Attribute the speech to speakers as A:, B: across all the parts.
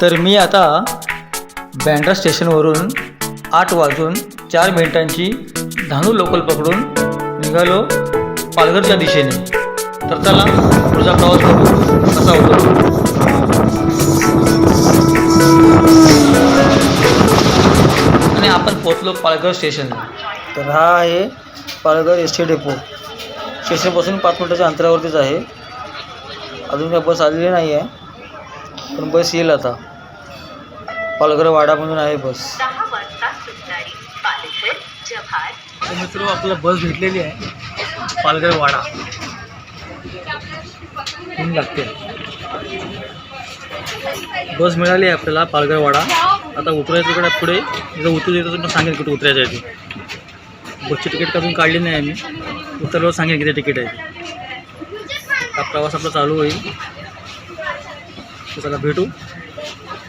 A: तर मी आता बँड्रा स्टेशनवरून आठ वाजून चार मिनिटांची धानू लोकल पकडून निघालो पालघरच्या दिशेने. तर चला पुढचा प्रवास करू कसा होतो. आणि आपण पोचलो पालघर स्टेशनला. तर हा आहे पालघर एस टी डेपो. स्टेशनपासून पाच मिनिटाच्या अंतरावरतीच आहे. अजून काय बस आलेली नाही आहे पण बस येईल आता. पालघर वाडा म्हणून आहे बस. मित्र आपल्याला बस भेटलेली आहे. पालघर वाडा. ऊन लागते बस मिळाली आहे आपल्याला पालघर वाडा. आता उतरायचं इकडे पुढे. जर उतरू देतो तर सांगेल कुठे उतरायचं आहे ते. बसची तिकीट अजून काढली नाही आम्ही. उतरल्यावर सांगेल किती तिकीट आहे. हा प्रवास आपला चालू होईल. चला भेटू.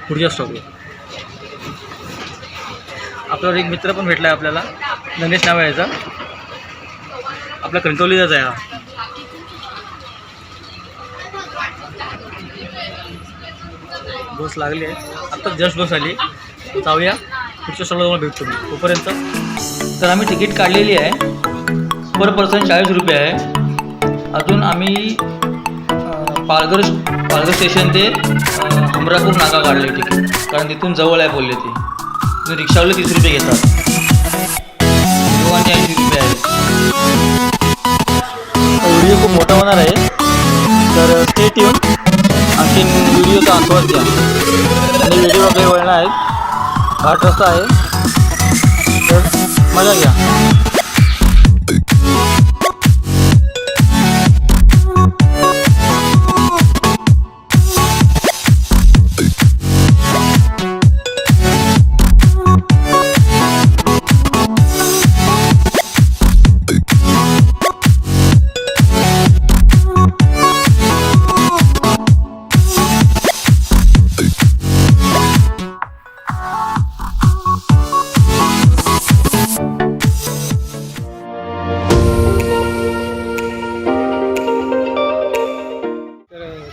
A: पुढच्या स्टॉपला आपल्यावर एक मित्र पण भेटला आहे आपल्याला. गणेश नाव याचा. आपला कणकवलीचाच आहे हा. बस लागली आहे. आत्ता जस्ट बस आली. जाऊया. पुढच्या स्टॉलला तुम्हाला भेटतो मी तोपर्यंत तर आम्ही तिकीट काढलेली आहे. पर पर्सन चाळीस रुपये आहे. अजून आम्ही पालघर पालघर स्टेशन ते अं, हमरापूर नाका काढले तिकीट. कारण तिथून जवळ आहे बोलले ती. रिक्षावाले तीस रुपये घेतात. दोघांचे ऐंशी रुपये आहेत व्हिडिओ खूप मोठा होणार आहे. तर ते ठेवून आणखीन व्हिडिओचा आस्वाद घ्या. आणि व्हिडिओ काही वळणार आहेत घाट रस्ता आहे तर मजा घ्या.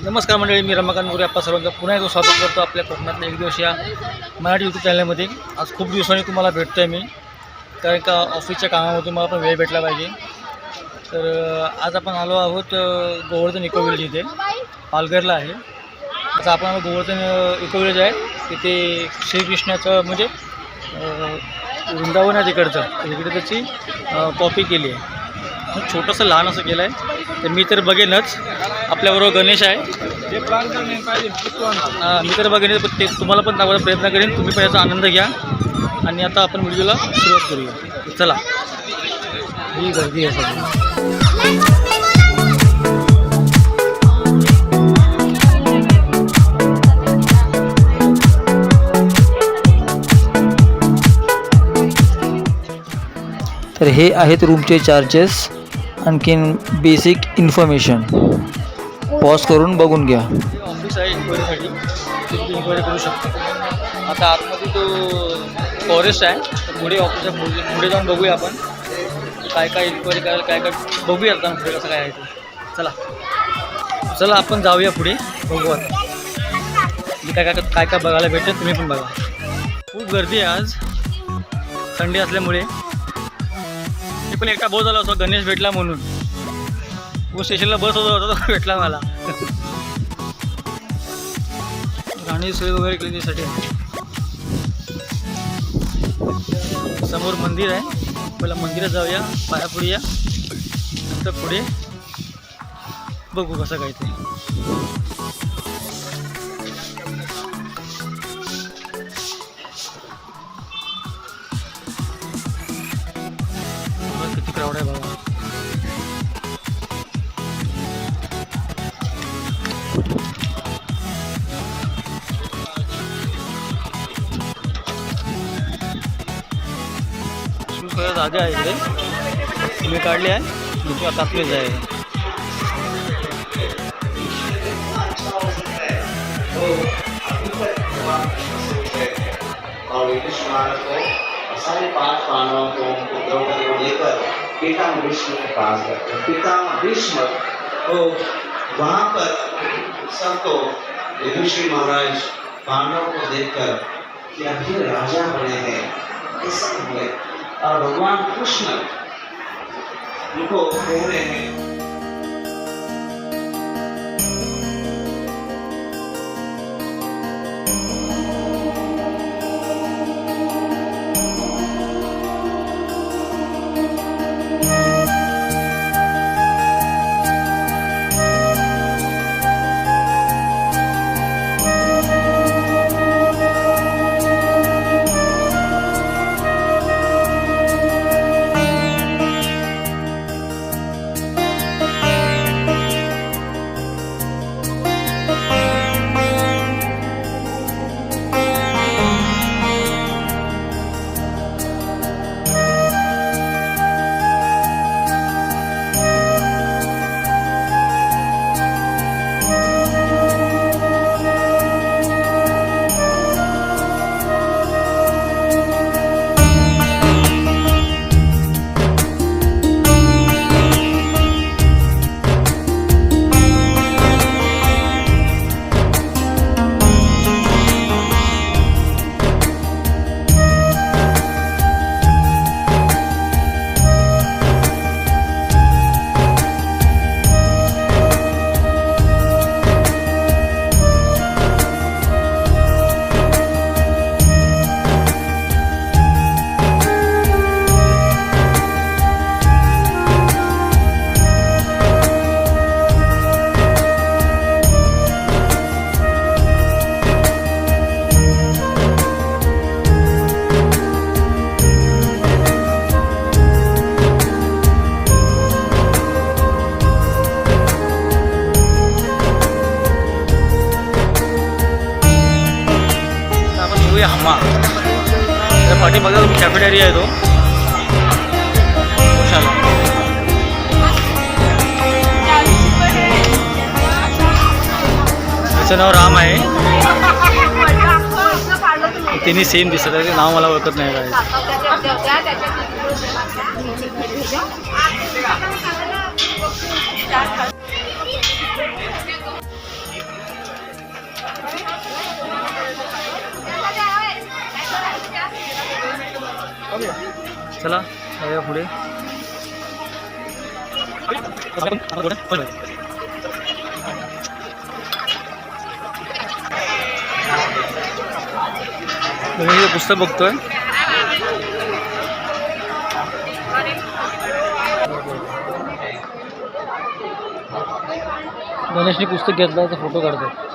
A: नमस्कार मंडळी मी रमाकांत मोरे आपल्या सर्वांचं पुन्हा एकदा स्वागत करतो आपल्या कोकणातल्या एक दिवस या मराठी यूट्यूब चॅनलमध्ये आज खूप दिवसांनी तुम्हाला भेटतो आहे मी कारण का ऑफिसच्या कामामधून मला पण वेळ भेटला पाहिजे. तर आज आपण आलो आहोत गोवर्धन इको विलेज इथे पालघरला आहे. आता आपण आलो गोवर्धन अं, इको विलेज आहे तिथे श्रीकृष्णाचं म्हणजे वृंदावन आहे तिकडचं तिकडे इकडे त्याची कॉपी केली आहे. छोटंसं लहान असं केलं आहे. तर मी तर बघेनच. आपल्याबरोबर गणेश आहे. मी तर बघेन ते तुम्हाला पण दाखवायचा प्रयत्न करेन. तुम्ही पण याचा आनंद घ्या. आणि आता आपण व्हिडिओला सुरुवात करूया. चला. ही गर्दी आहे तर हे आहेत रूमचे चार्जेस आणखीन बेसिक इन्फॉर्मेशन पॉज करून बघून घ्या. ऑफिस आहे इन्क्वायरीसाठी तुम्ही इन्क्वायरी करू शकता. आता आतमध्ये तो फॉरेस्ट आहे. तर पुढे ऑफिसच्या पुढे पुढे जाऊन बघूया आपण. काय काय इन्क्वायरी करायला काय काय बघूया आता पुढे कसं काय आहे ते. चला. चला आपण जाऊया पुढे. बघू आता. मी काय काय काय काय बघायला भेटेल तुम्ही पण बघा. खूप गर्दी आहे आज. संडे असल्यामुळे. पण एकटा बस झाला होता गणेश भेटला म्हणून. वो स्टेशनला बस होता होता तो भेटला मला. राणी सोय वगैरे केली त्यासाठी. समोर मंदिर आहे. पहिला मंदिरात जाऊया पाया या. नंतर पुढे बघू कसं काय ते. क्राऊड आहे करायला जागा आहे इकडे. तुम्ही काढली आहे? दुसरी आता आपलीच आहे.
B: और युधिष्ठिर को सारे पांच पांडवों को उनको द्रौपदी को लेकर। पितामह भीष्म के पास गए। तो पितामह भीष्म को वहाँ पर सबको युधिष्ठिर महाराज पांडव को देखकर कि अभी राजा बने हैं ऐसा हुए। और भगवान कृष्ण उनको कह रहे हैं
A: आता आपण घेऊया हमा त्या पाठीमागे कॅफेटेरिया आहे तो त्याचं नाव राम आहे तिन्ही सेम दिसत आहे ते नाव मला ओळखत नाही काय चला जाऊया पुढे. मी हे पुस्तक बघतोय. गणेशने पुस्तक घेतलं तर फोटो काढतो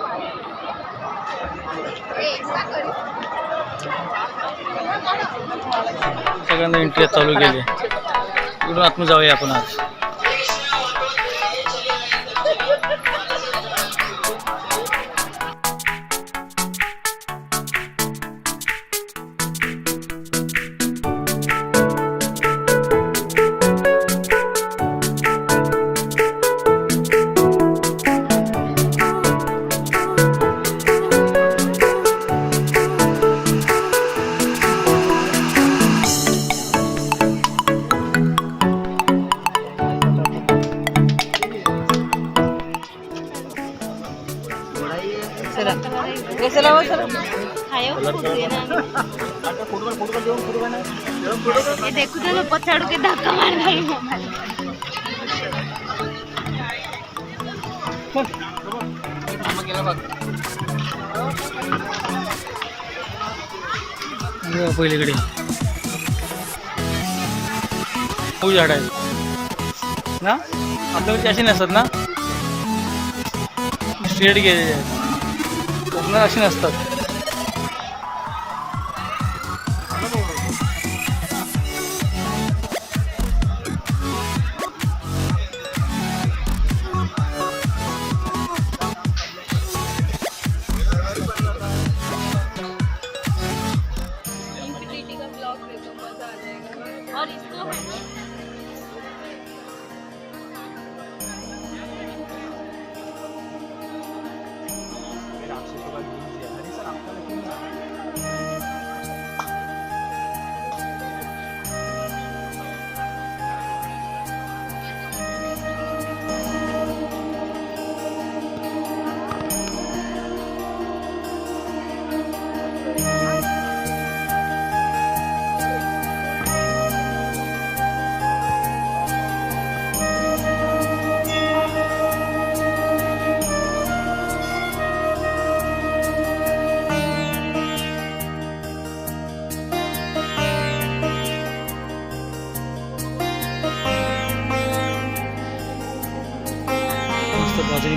A: सगळ्यांना एंट्री चालू केली. इकडून आतमध्ये जाऊया आपण आज. पहिलीकडे खूप झाड आहे ना? आपल्याकडे अशी नसतात ना? स्ट्रेट गेलेले आहेत. कोकणात अशी नसतात.
C: और इसको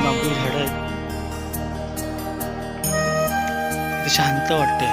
A: बांबू झाडं आहेत. शांत वाटते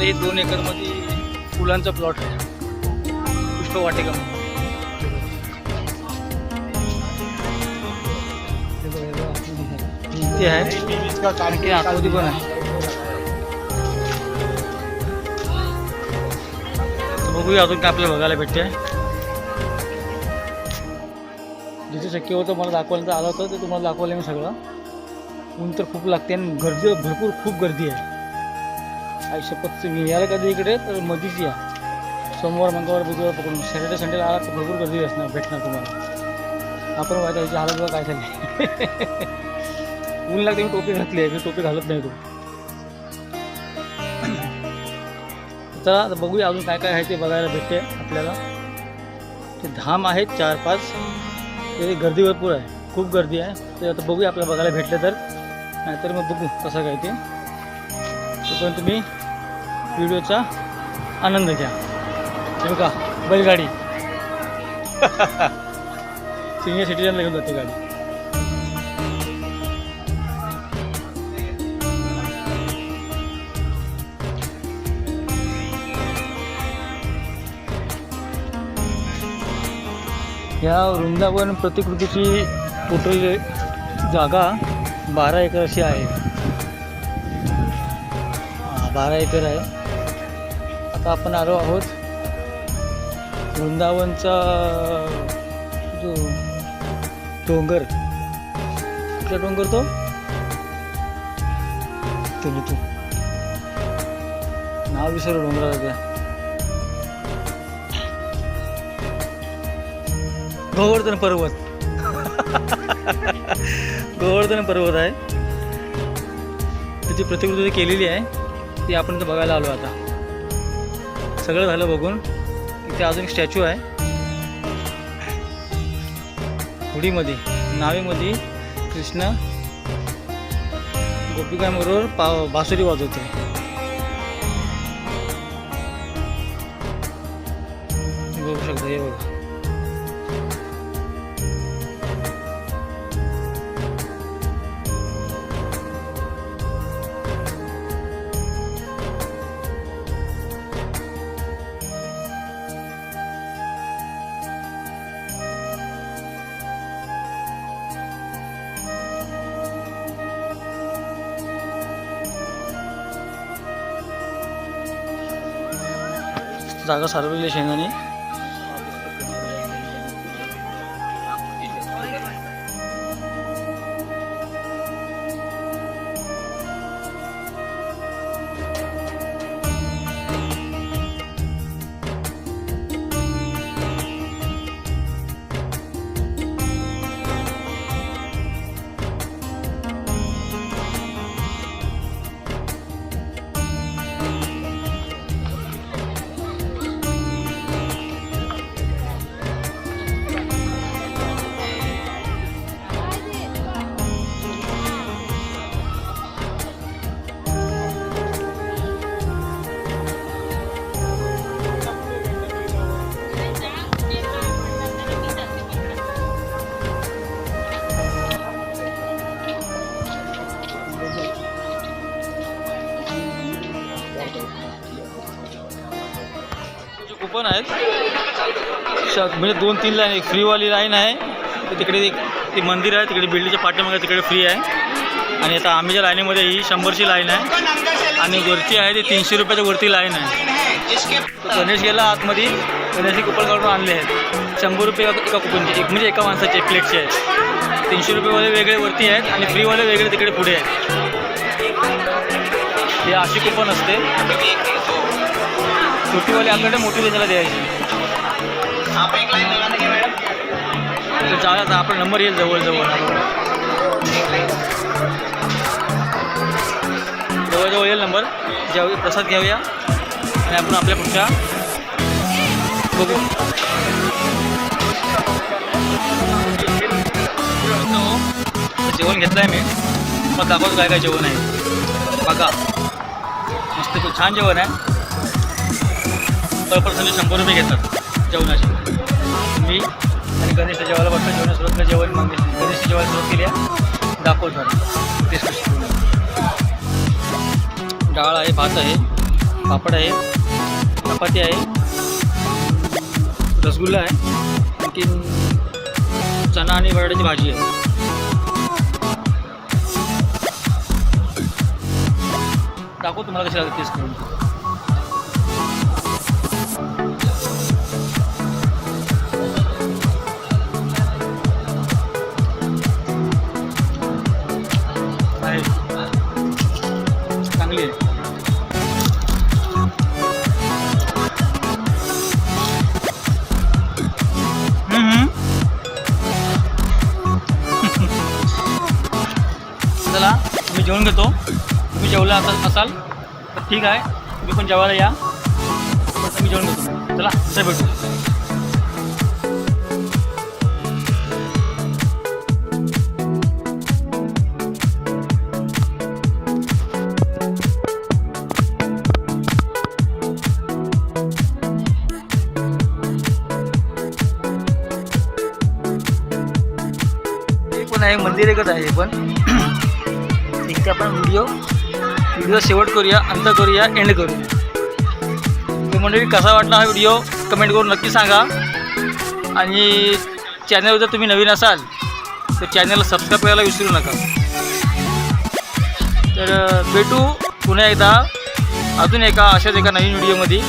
A: किंवा हे दोन एकरमध्ये फुलांचा प्लॉट आहे. पुष्पवाटिका ते आहे. आकृती पण आहे. बघूया अजून काय आपल्याला बघायला भेटते. जिथे शक्य होतं मला दाखवायला आलं होतं ते तुम्हाला दाखवलं मी सगळं. ऊन तर खूप लागते आणि गर्दी भरपूर खूप गर्दी आहे. आयुष्यपत तुम्ही यायला कधी इकडे तर मधीच या. सोमवार मंगळवार बुधवार पकडून. सॅटर्डे संडेला आला तर भरपूर गर्दी असणार भेटणार तुम्हाला. आपण माहिती त्याची हालत बघा काय झाली. ऊन लागते मी टोपी घातली आहे मी टोपी घालत नाही तो. चला आता बघूया अजून काय काय आहे ते बघायला भेटते आपल्याला. ते धाम आहेत चार पाच. ते गर्दी भरपूर आहे. खूप गर्दी आहे. ते आता बघूया आपल्याला बघायला भेटलं तर. नाहीतर मग बघू कसं काय ते. तोपर्यंत तुम्ही व्हिडिओचा आनंद घ्या. हे बघा बैलगाडी. सिनियर सिटीजनला घेऊन जाते गाडी. या वृंदावन प्रतिकृतीची टोटल जागा बारा एकर अशी आहे. बारा एकर आहे. आता आपण आलो आहोत वृंदावनचा जो डोंगर. कुठला डोंगर तो? तुम्ही तू. नाव विसरलो डोंगरा त्या. गोवर्धन पर्वत. गोवर्धन पर्वत आहे. त्याची प्रतिकृती केलेली आहे. ती आपण बघायला आलो आता. सगळं झालं बघून. इथे अजून एक स्टॅच्यू आहे. हुडीमध्ये नावेमध्ये कृष्ण गोपिकांबरोबर पा बासुरी वाजवते. जागा सारवलेली आहे शेंगाने आहेत. श- म्हणजे दोन तीन लाईन एक फ्रीवाली लाईन आहे. तिकडे एक ते मंदिर आहे तिकडे बिल्डिंगच्या पाठीमागे तिकडे फ्री आहे. आणि आता आम्ही ज्या लाईनीमध्ये ही शंभरची लाईन आहे. आणि वरती आहे ती तीनशे रुपयाच्या वरती लाईन आहे. गणेश गेला आतमध्ये. गणेशने कुपन काढून आणले आहेत. शंभर रुपये एका कुपनचे एक म्हणजे एका माणसाचे एक प्लेटचे आहेत. तीनशे रुपयेवाले वेगळे वरती आहेत आणि फ्रीवाले वेगळे तिकडे पुढे आहेत. हे अशी कुपन असते. छोटीवाली आपल्याकडे मोठी देशाला द्यायची. आता आपला नंबर येईल जवळ जवळ जवळजवळ. येईल नंबर जेव प्रसाद घेऊया आणि आपण आपल्या पुढच्या बघू. जेवण घेतलं आहे मी. मग दाखवतो काय काय जेवण आहे. बघा. मस्त खूप छान जेवण आहे. पर पर्सनचे शंभर रुपये घेतात जेवणाचे. मी आणि गणेशच्या जेवायला बसतो जेवण सुरुवात जेवण मग गणेशच्या जेवायला सुरुवात केली आहे दाखवतो डाळ आहे भात आहे पापड आहे चपाती आहे रसगुल्ला आहे आणखी चणा आणि बटाट्याची भाजी आहे. दाखवू तुम्हाला कशी लागते टेस्ट करून. येतो तुम्ही जेवला असाल असाल तर ठीक आहे. तुम्ही पण जेवायला या. पण मी जेवण घेतो. चला सर भेटू. हे पण आहे मंदिर एकच आहे पण. आपण व्हिडिओ व्हिडिओ शेवट करूया अंत करूया एंड करूया. तर मंडळी कसा वाटला हा व्हिडिओ कमेंट करून नक्की सांगा. आणि चॅनल जर तुम्ही नवीन असाल तर चॅनलला सबस्क्राईब करायला विसरू नका. तर भेटू पुन्हा एकदा. अजून एका अशाच एका नवीन व्हिडिओमध्ये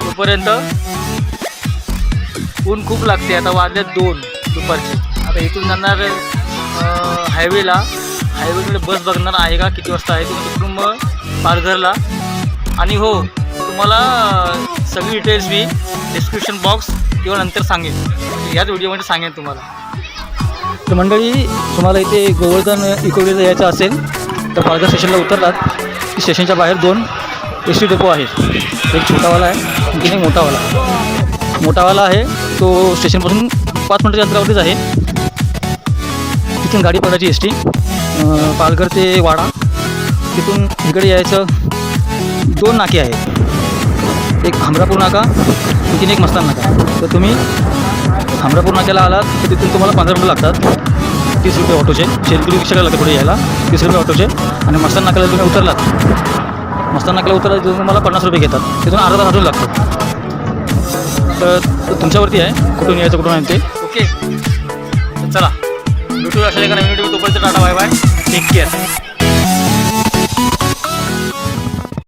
A: तोपर्यंत ऊन खूप लागते. आता वाजल्यात दोन दुपारचे. आता इथून जाणार हायवेला हायवेकडे बस बघणार आहे का? किती वाजता आहे? तुम्ही कुटुंब पालघरला. आणि हो तुम्हाला सगळी डिटेल्स मी डिस्क्रिप्शन बॉक्स किंवा नंतर सांगेन. याच व्हिडिओमध्ये सांगेन तुम्हाला. तर मंडळी तुम्हाला इथे गोवर्धन इकोवेला यायचं असेल तर पालघर स्टेशनला उतरलात. की स्टेशनच्या बाहेर दोन एस टी डेपो आहेत. एक छोटावाला आहे आणखीन एक मोठावाला. मोठावाला आहे तो स्टेशनपासून पाच मिनटाच्या अंतरावरतीच आहे. तिथून गाडी पडायची एस टी. पालघर ते वाडा. तिथून इकडे यायचं. दोन नाके आहेत. एक हमरापूर नाका तिथून एक मस्तान नाका. तर तुम्ही हमरापूर नाक्याला आलात तर तिथून तुम्हाला पंधरा रुपये लागतात. तीस रुपये ऑटोचे. शेतकरी रिक्षाला लागते पुढे यायला. तीस रुपये ऑटोचे. आणि मस्तान नाक्याला तुम्ही उतरलात. मस्तान नाक्याला उतरला तिथून तुम्हाला पन्नास रुपये घेतात. तिथून अर्धा तास अजून लागतो तर तुमच्यावरती आहे. कुठून यायचं कुठून आहे ते. ओके. चला. भेटूया अशा एका नवीन व्हिडिओ तोपर्यंत tata bye bye take care